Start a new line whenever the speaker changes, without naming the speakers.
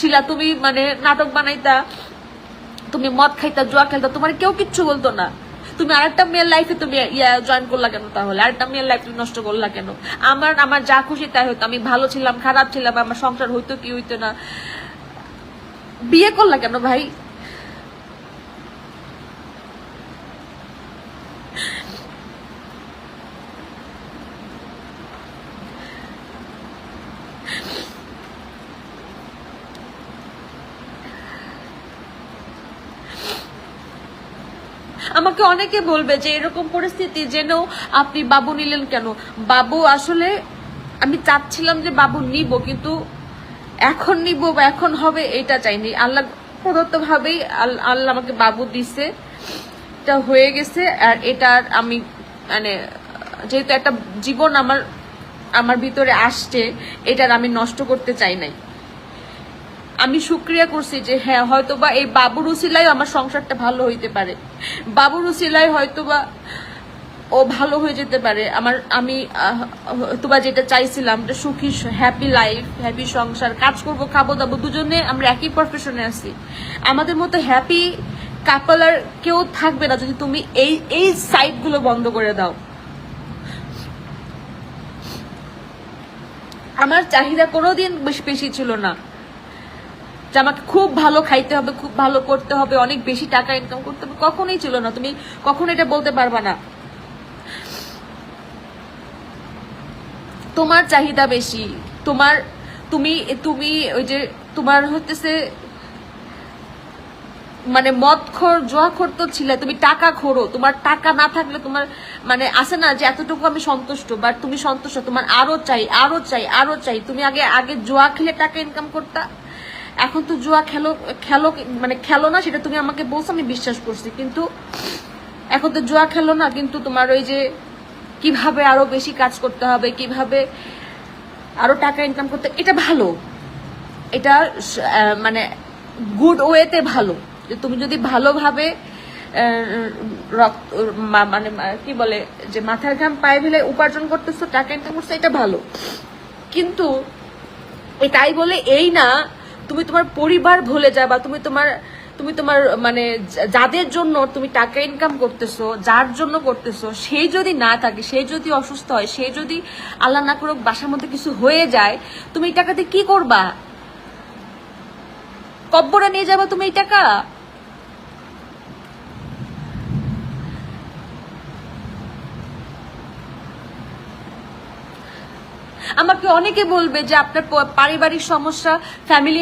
ছিলা, তুমি মানে নাটক বানাইতা, তুমি মদ খাইতা, জুয়া খেলতা, তোমার কেউ কিচ্ছু বলতো না। তুমি আরেকটা মেয়ের লাইফে তুমি ইয়া জয়েন করলা কেন তাহলে? আরেকটা মেয়ের লাইফ তুমি নষ্ট করলা কেন? আমার আমার যা খুশি তাই হতো আমি ভালো ছিলাম, খারাপ ছিলাম, আমার সংসার হইতো কি হইতো না। বিয়ে করলা কেন ভাই? আমাকে অনেকে বলবে যে এরকম পরিস্থিতি জেনেও আপনি বাবু নিলেন কেন? বাবু আসলে আমি চাচ্ছিলাম যে বাবু নিব, কিন্তু এখন নিব বা এখন হবে এটা চাইনি। আল্লাহ প্রদত্ত ভাবেই আল্লাহ আমাকে বাবু দিছে। এটা হয়ে গেছে আর এটা আমি মানে যেহেতু একটা জীবন আমার আমার ভিতরে আসছে, এটার আমি নষ্ট করতে চাই নাই। আমি সুক্রিয়া করছি যে হ্যাঁ হয়তোবা এই বাবুর উসিলাই আমার সংসারটা ভালো হইতে পারে। বাবুর উসিলাই হয়তোবা ও ভালো হয়ে যেতে পারে। আমার, আমি হয়তোবা যেটা চাইছিলাম সুখী হ্যাপি লাইফ হ্যাপি সংসার, কাজ করব, খাব, দাবো, দুজনে আমরা একই প্রফেশনে আছি। আমাদের মতো হ্যাপি কাপল আর কেউ থাকবে না যদি তুমি এই এই সাইটগুলো বন্ধ করে দাও। আমার চাহিদা কোনোদিন বেশি ছিল না। যে আমাকে খুব ভালো খাইতে হবে, খুব ভালো করতে হবে, অনেক বেশি টাকা ইনকাম করতে হবে, কখনোই ছিল না। তুমি কখনো এটা বলতে পারবা না। তোমার চাহিদা বেশি, তোমার, তুমি তুমি ওই যে তোমার হতেছে মানে মদ খোর, জোয়া খোর তো ছিলে, তুমি টাকা খোরো, তোমার টাকা না থাকলে তোমার মানে আসে না যে এতটুকু আমি সন্তুষ্ট বাট তুমি সন্তুষ্ট, তোমার আরও চাই আরও চাই আরও চাই। তুমি আগে আগে জোয়া খেলে টাকা ইনকাম করতা? এখন তো জুয়া খেলো খেলো মানে খেলো না, সেটা তুমি আমাকে বলছো, আমি বিশ্বাস করছি। কিন্তু এখন তো জুয়া খেলো না, কিন্তু তোমার ওই যে কীভাবে আরও বেশি কাজ করতে হবে, কীভাবে আরও টাকা ইনকাম করতে, এটা ভালো। এটা মানে গুড ওয়েতে ভালো। যে তুমি যদি ভালোভাবে রক্ত মানে কি বলে, যে মাথার ঘাম পায়ে ফেলে উপার্জন করতেছো, টাকা ইনকাম করছ, এটা ভালো। কিন্তু এটাই বলে এই না তুমি তোমার পরিবার ভুলে যাবা তুমি তোমার তুমি তোমার মানে যাদের জন্য তুমি টাকা ইনকাম করতেছো, যার জন্য করতেছো সেই যদি না থাকে সেই যদি অসুস্থ হয় সেই যদি আল্লাহ না করুক, বাসার মধ্যে কিছু হয়ে যায়, তুমি এই টাকাতে কি করবা? কব্বরে নিয়ে যাবা তুমি এই টাকা? আমাকে অনেকে বলবে যে আপনার পারিবারিক সমস্যা ফ্যামিলি